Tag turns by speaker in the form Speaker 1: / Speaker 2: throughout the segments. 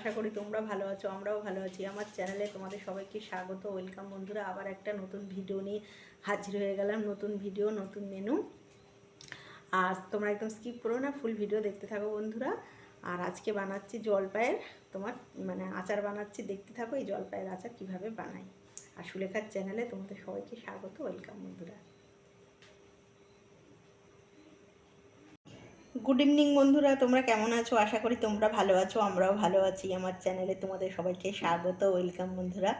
Speaker 1: আশা করি তোমরা ভালো আছো, আমরাও ভালো আছি। আমার চ্যানেলে তোমাদের সবাইকে স্বাগত। ওয়েলকাম বন্ধুরা, আবার একটা নতুন ভিডিও নিয়ে হাজির হয়ে গেলাম। নতুন ভিডিও নতুন মেনু আর তোমরা একদম স্কিপ করো না ফুল ভিডিও দেখতে থাকো বন্ধুরা। আর আজকে বানাচ্ছি জলপায়ের তোমার মানে আচার বানাচ্ছি। দেখতে থাকো এই জলপায়ের আচার কীভাবে বানাই। আর সুলেখার চ্যানেলে তোমাদের সবাইকে স্বাগত। ওয়েলকাম বন্ধুরা। গুড ইভিনিং বন্ধুরা। তোমরা কেমন আছো? আশা করি তোমরা ভালো আছো, আমরাও ভালো আছি। আমার চ্যানেলে তোমাদের সবাইকে স্বাগত, ওয়েলকাম বন্ধুরা।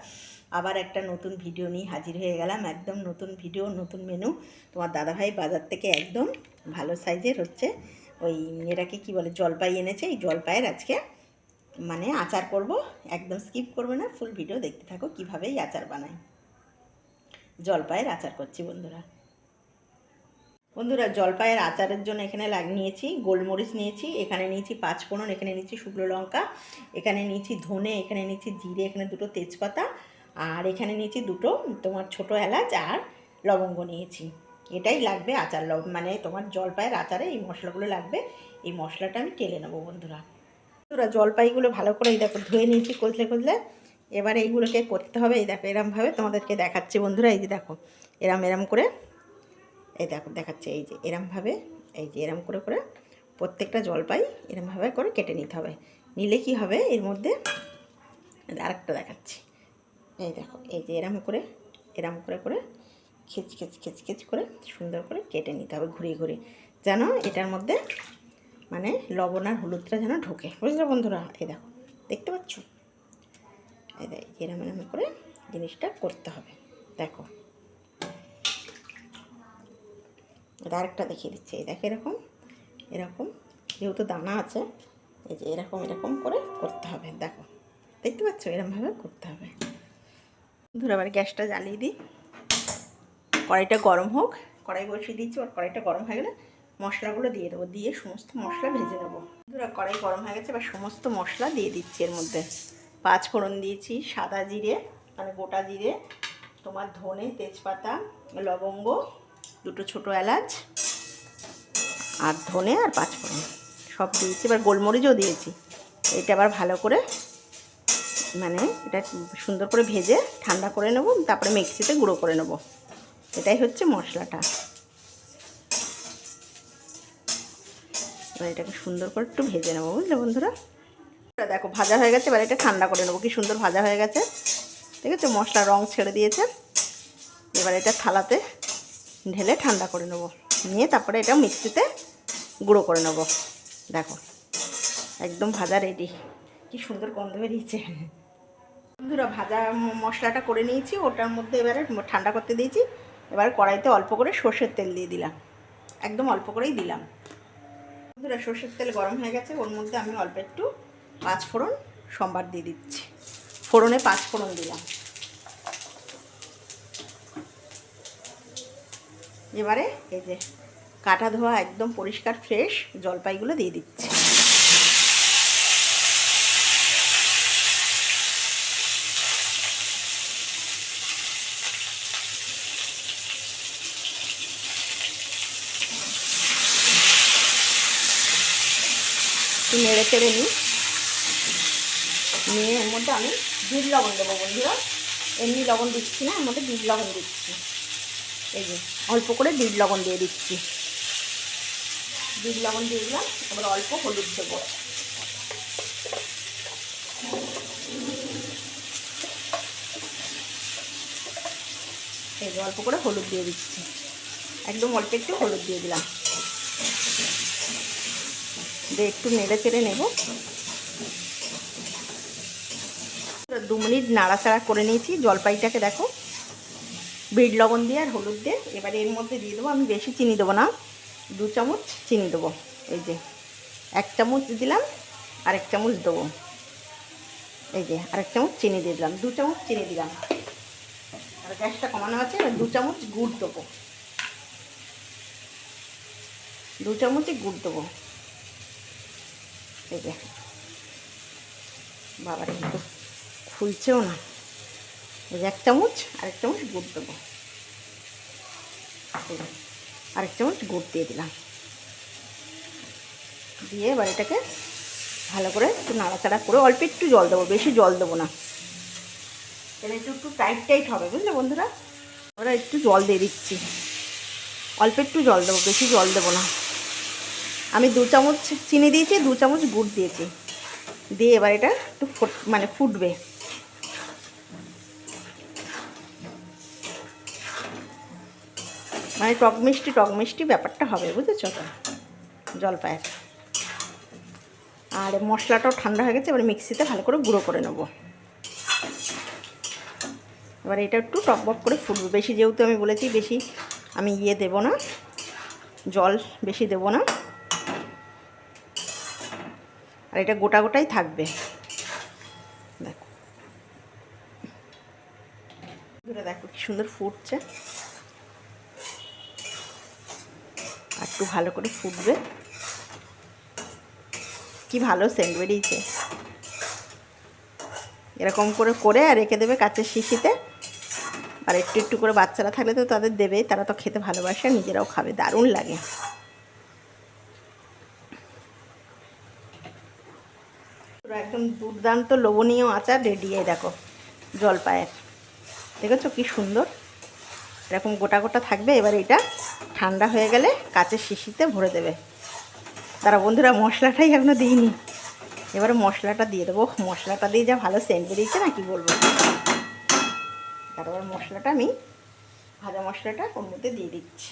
Speaker 1: আবার একটা নতুন ভিডিও নিয়ে হাজির হয়ে গেলাম। একদম নতুন ভিডিও, নতুন মেনু তোমার দাদাভাই বাজার থেকে একদম ভালো সাইজের হচ্ছে ওই এটাকে কি বলে, জলপাই এনেছে। এই জলপাইয়ের আজকে মানে আচার করব। একদম স্কিপ করবে না। ফুল ভিডিও দেখতে থাকো কীভাবে এই আচার বানাই। জলপাইয়ের আচার করছি বন্ধুরা। বন্ধুরা, জলপাইয়ের আচারের জন্য এখানে নিয়েছি গোলমরিচ নিয়েছি, এখানে নিয়েছি পাঁচফোড়ন, এখানে নিয়েছি শুকনো লঙ্কা, এখানে নিয়েছি ধনে, এখানে নিয়েছি জিরে, এখানে দুটো তেজপাতা, আর এখানে নিয়েছি দুটো তোমার ছোট এলাচ আর লবঙ্গ নিয়েছি। এটাই লাগবে আচার লব মানে তোমার জলপাইয়ের আচারে এই মশলাগুলো লাগবে, এই মশলাটা আমি টেলে নেব বন্ধুরা। বন্ধুরা, জলপাইগুলো ভালো করে এই দেখো ধুয়ে নিয়েছি কচলে কচলে, এবার এইগুলোকে করতে হবে, এই দেখো এরমভাবে তোমাদেরকে দেখাচ্ছি বন্ধুরা, এই যে দেখো, এরম এরম করে এই দেখো, দেখাচ্ছে এই যে এরমভাবে, এই যে এরম করে করে প্রত্যেকটা জলপাই এরমভাবে করে কেটে নিতে হবে। নিলে কি হবে? এর মধ্যে আরেকটা দেখাচ্ছি। এই দেখো, এই যে এরম করে এরম করে করে খিচ খিচ খিচ খিচ করে সুন্দর করে কেটে নিতে হবে ঘুরিয়ে ঘুরিয়ে। যেন এটার মধ্যে মানে লবণ আর হলুদটা যেন ঢোকে। বুঝলে বন্ধুরা? এই দেখো, দেখতে পাচ্ছ? এই দেখ এরম এরম করে জিনিসটা করতে হবে। দেখো এটা আরেকটা দেখিয়ে দিচ্ছি। এই দেখো এরকম এরকম। যেহেতু দানা আছে, এই যে এরকম এরকম করে করতে হবে। দেখো, দেখতে পাচ্ছ? এরকমভাবে করতে হবে। ধরে আবার গ্যাসটা জ্বালিয়ে দিই। কড়াইটা গরম হোক, কড়াই বসিয়ে দিচ্ছি আর কড়াইটা গরম হয়ে গেলে মশলাগুলো দিয়ে দেবো। দিয়ে সমস্ত মশলা ভেজে নেব। ধরো কড়াই গরম হয়ে গেছে, এবার সমস্ত মশলা দিয়ে দিচ্ছি এর মধ্যে। পাঁচ ফোড়ন দিয়েছি, সাদা জিরে মানে গোটা জিরে, তোমার ধনে, তেজপাতা, লবঙ্গ দুটো ছোটো এলাচ, আর ধনে আর পাঁচফোড়ন, সব দিয়েছি। এবার গোলমরিচও দিয়েছি। এটা আবার ভালো করে মানে এটা সুন্দর করে ভেজে ঠান্ডা করে নেব, তারপরে মিক্সিতে গুঁড়ো করে নেব। এটাই হচ্ছে মশলাটা। এবার এটাকে সুন্দর করে একটু ভেজে নেব, বুঝলে বন্ধুরা? দেখো, ভাজা হয়ে গেছে, এবার এটা ঠান্ডা করে নেব। কি সুন্দর ভাজা হয়ে গেছে। ঠিক আছে মশলা রং ছেড়ে দিয়েছে। এবার এটা থালাতে ঢেলে ঠান্ডা করে নেব। নিয়ে তারপরে এটা মিক্সিতে গুঁড়ো করে নেব। দেখো, একদম ভাজা রেডি কি সুন্দর গন্ধ বেরিয়েছে। বন্ধুরা, ভাজা মশলাটা করে নিয়েছি, ওটার মধ্যে এবারে ঠান্ডা করতে দিয়েছি। এবারে কড়াইতে অল্প করে সর্ষের তেল দিয়ে দিলাম। একদম অল্প করেই দিলাম। বন্ধুরা, সর্ষের তেল গরম হয়ে গেছে, ওর মধ্যে আমি অল্প একটু পাঁচ ফোড়ন সোমবার দিয়ে দিচ্ছি। ফোড়নে পাঁচ ফোড়ন দিলাম। এবারে এই যে কাটা ধোয়া একদম পরিষ্কার, ফ্রেশ জলপাইগুলো দিয়ে দিচ্ছি। নেড়ে চেড়ে নিই। নিয়ে এর মধ্যে আমি বীজ লবণ দেবো বন্ধুরা। এমনি লবণ দিচ্ছি না, এর মধ্যে বীজ লবণ দিচ্ছি। এই যে, অল্প করে বীজ লবণ দিয়ে দিচ্ছি। বীজ লবণ দিয়ে দিলাম, এবার অল্প হলুদ দেবো। এই অল্প করে হলুদ দিয়ে দিচ্ছি। একদম অল্প একটু হলুদ দিয়ে দিলাম। দিয়ে একটু নেড়ে চেড়ে নেব। দু মিনিট নাড়াচাড়া করে নিয়েছি, জলপাইটাকে দেখো। বিট লবণ দিয়ে আর হলুদ দিয়ে। এবারে এর মধ্যে দিয়ে দেবো, আমি বেশি চিনি দেবো না। দু চামচ চিনি দেবো। এই যে, এক চামচ দিলাম আর এক চামচ দেবো। এই যে, আরেক চামচ চিনি দিয়ে দিলাম, দু চামচ চিনি দিলাম। আর গ্যাসটা কমানো আছে, এবার দু চামচ গুড় দেবো। দু চামচই গুড় দেবো। এই যে বাবার কিন্তু খুলছেও না। এক চামচ, আরেক চামচ গুড় দেবো। আরেক চামচ গুড় দিয়ে দিলাম। দিয়ে এবার এটাকে ভালো করে একটু নাড়াচাড়া করে অল্প একটু জল দেবো, বেশি জল দেবো না। তাহলে একটু একটু টাইট টাইট হবে, বুঝলে বন্ধুরা? আমরা একটু জল দিয়ে দিচ্ছি। অল্প একটু জল দেবো, বেশি জল দেবো না। আমি দু চামচ চিনি দিয়েছি, দু চামচ গুড় দিয়েছি। দিয়ে এবার এটা একটু মানে ফুটবে। মানে টক মিষ্টি টক মিষ্টি ব্যাপারটা হবে, বুঝেছ তো? জলপাইয়ের। আর মশলাটাও ঠান্ডা হয়ে গেছে, এবার মিক্সিতে ভালো করে গুঁড়ো করে নেব। এবার এটা একটু টক বক করে ফুটবে। বেশি যেহেতু আমি বলেছি, বেশি আমি ইয়ে দেব না, জল বেশি দেব না। আর এটা গোটা গোটাই থাকবে। দেখো। দেখো কি সুন্দর ফুটছে। একটু ভালো করে ফুটবে। কি ভালো সেন্ট বেরিয়েছে এরকম করে করে আর রেখে দেবে কাচের শিশিতে। আর একটু একটু করে বাচ্চারা থাকলে তো তাদের দেবেই, তারা তো খেতে ভালোবাসে নিজেরাও খাবে, দারুণ লাগে। একদম দুর্দান্ত লোভনীয় আচার রেডি দেখো জলপায়ের দেখেছ কি সুন্দর? এরকম গোটা গোটা থাকবে, এবার এটা ঠান্ডা হয়ে গেলে কাচের শিশিতে ভরে দেবে। তারা বন্ধুরা, মশলাটাই এখনও দিইনি। এবারে মশলাটা দিয়ে দেবো। মশলাটা দিয়ে যা ভালো সেন্ট বেরিয়েছে না, কি বলব? তারপর মশলাটা আমি ভাজা মশলাটা ওর মধ্যে দিয়ে দিচ্ছি।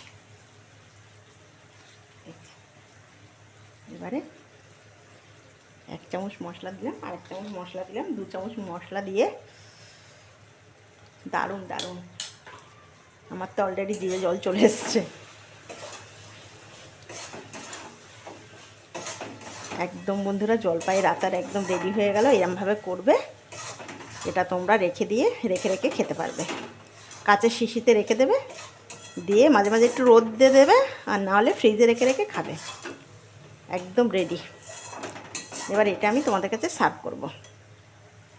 Speaker 1: এবারে এক চামচ মশলা দিলাম আর এক চামচ মশলা দিলাম, দু চামচ মশলা দিয়ে দারুণ দারুণ। আমার তো অলরেডি জিভে জল চলে এসছে। একদম বন্ধুরা, জলপাইয়ের আচার একদম রেডি হয়ে গেল, এরমভাবে করবে। এটা তোমরা রেখে দিয়ে, রেখে রেখে খেতে পারবে। কাঁচের শিশিতে রেখে দেবে, দিয়ে মাঝে মাঝে একটু রোদ দিয়ে দেবে, আর নাহলে ফ্রিজে রেখে রেখে খাবে। একদম রেডি এবার এটা আমি তোমাদের কাছে সার্ভ করব।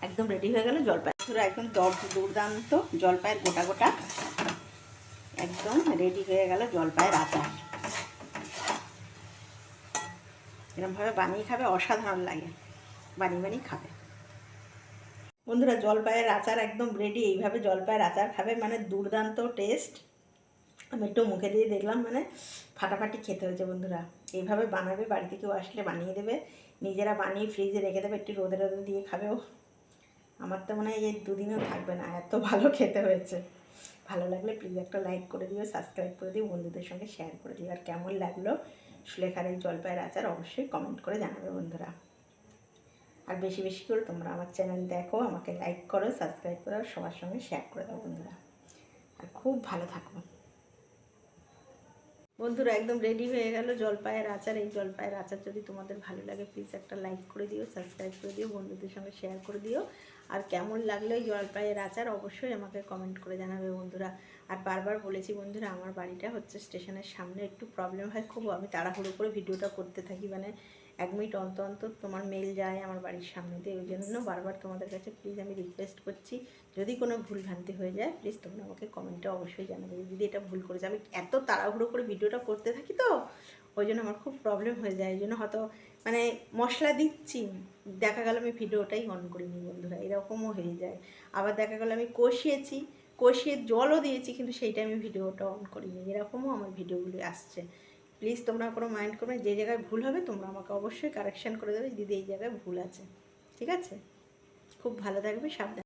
Speaker 1: একদম রেডি হয়ে গেল জলপাই। একদম দর- দুর্দান্ত জলপাইয়ের গোটা গোটা। একদম রেডি হয়ে গেল জলপাইয়ের আচার। এরকমভাবে বানিয়ে খাবে, অসাধারণ লাগে। বানিয়ে বানিয়ে খাবে। বন্ধুরা, জলপাইয়ের আচার একদম রেডি এইভাবে জলপাইয়ের আচার খাবে মানে দুর্দান্ত টেস্ট আমি একটু মুখে দিয়ে দেখলাম মানে ফাটাফাটি খেতে হয়েছে বন্ধুরা। এইভাবে বানাবে, বাড়িতে কেউ আসলে বানিয়ে দেবে। নিজেরা বানিয়ে ফ্রিজে রেখে দেবে, একটু রোদে রোদে দিয়ে খাবেও আমার তো মনে হয় এই দুদিনও থাকবে না, এত ভালো খেতে হয়েছে। ভালো লাগলে প্লিজ একটা লাইক করে দিও সাবস্ক্রাইব করে দিও, বন্ধুদের সঙ্গে শেয়ার করে দিও। আর কেমন লাগল সুলেখার এই জলপাইয়ের আচার অবশ্যই কমেন্ট করে জানাবে বন্ধুরা। আর বেশি বেশি করে তোমরা আমার চ্যানেল দেখো, আমাকে লাইক করো সাবস্ক্রাইব করো সবার সঙ্গে শেয়ার করে দাও বন্ধুরা। আর খুব ভালো থাকো। বন্ধুরা, একদম রেডি হয়ে গেল জলপাইয়ের আচার। এই জলপাইয়ের আচার যদি তোমাদের ভালো লাগে প্লিজ একটা লাইক করে দিও সাবস্ক্রাইব করে দিও, বন্ধুদের সঙ্গে শেয়ার করে দিও। আর কেমন লাগল এই জলপাইয়ের আচার অবশ্যই আমাকে কমেন্ট করে জানাবে বন্ধুরা। আর বারবার বলেছি বন্ধুরা, আমার বাড়িটা হচ্ছে স্টেশনের সামনে, একটু প্রবলেম হয় খুব, আমি তাড়াহুড়ো করে ভিডিওটা করতে থাকি মানে এক মিনিট অন্তর অন্তর তোমার মেল যায় আমার বাড়ির সামনে দিয়ে, ওই জন্য বারবার তোমাদের কাছে প্লিজ আমি রিকোয়েস্ট করছি, যদি কোনো ভুল ভ্রান্তি হয়ে যায় প্লিজ তোমরা আমাকে কমেন্টে অবশ্যই জানাবে। যদি এটা ভুল করেছে, আমি এত তাড়াহুড়ো করে ভিডিওটা করতে থাকি তো, ওই জন্য আমার খুব প্রবলেম হয়ে যায় ওই জন্য হয়তো মানে মশলা দিচ্ছি। দেখা গেল আমি ভিডিওটাই অন করিনি বন্ধুরা, এরকমও হয়ে যায়। আবার দেখা গেল আমি কষিয়েছি, কষিয়ে জলও দিয়েছি, কিন্তু সেইটা আমি ভিডিওটা অন করিনি, এরকমও আমার ভিডিওগুলি আসছে। প্লিজ তোমরা কোনো মাইন্ড করবে যে জায়গায় ভুল হবে তোমরা আমাকে অবশ্যই কারেকশান করে দেবে দিদি এই জায়গায় ভুল আছে, ঠিক আছে? খুব ভালো থাকবে, সাবধান